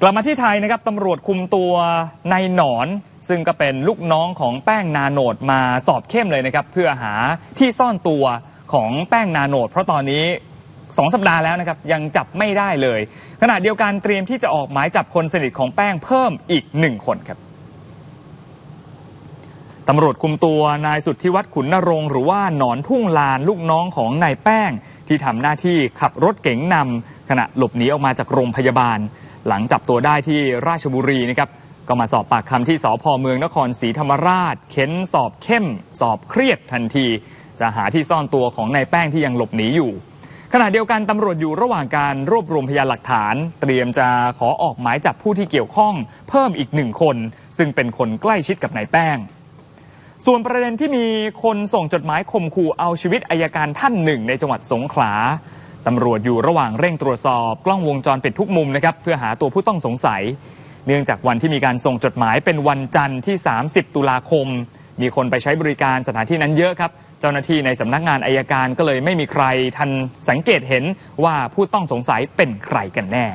กลับมาที่ไทยนะครับตำรวจคุมตัวนายหนอน ซึ่งก็เป็นลูกน้องของแป้งนาโนดมาสอบเข้มเลยนะครับ เพื่อหาที่ซ่อนตัวของแป้งนาโนด เพราะตอนนี้2สัปดาห์แล้วนะครับยังจับไม่ได้เลย ขณะเดียวกันเตรียมที่จะออกหมายจับคนสนิทของแป้งเพิ่มอีกหนึ่งคนครับตำรวจคุมตัวนายสุทธิวัฒน์ขุนนรงค์หรือว่าหนอนทุ่งลานลูกน้องของนายแป้ง ที่ทำหน้าที่ขับรถเก๋งนำขณะหลบหนีออกมาจากโรงพยาบาล หลังจับตัวได้ที่ราชบุรีนะครับก็มาสอบปากคำที่สพเมืองนครศรีธรรมราช เค้นสอบเข้ม สอบเครียดทันที จะหาที่ซ่อนตัวของนายแป้งที่ยังหลบหนีอยู่ ขณะเดียวกันตำรวจอยู่ระหว่างการรวบรวมพยานหลักฐาน เตรียมจะขอออกหมายจับผู้ที่เกี่ยวข้อง เพิ่มอีกหนึ่งคน ซึ่งเป็นคนใกล้ชิดกับนายแป้ง ส่วนประเด็นที่มีคนส่งจดหมายข่มขู่เอาชีวิตอายการท่านหนึ่ง ในจังหวัดสงขลา ตำรวจอยู่ระหว่างเร่งตรวจสอบกล้องวงจรปิดทุกมุมนะครับเพื่อหาตัวผู้ต้องสงสัย เนื่องจากวันที่มีการส่งจดหมายเป็นวันจันทร์ที่ 30 ตุลาคม มีคนไปใช้บริการสถานที่นั้นเยอะครับ เจ้าหน้าที่ในสำนักงานอายการก็เลยไม่มีใครทันสังเกตเห็นว่าผู้ต้องสงสัยเป็นใครกันแน่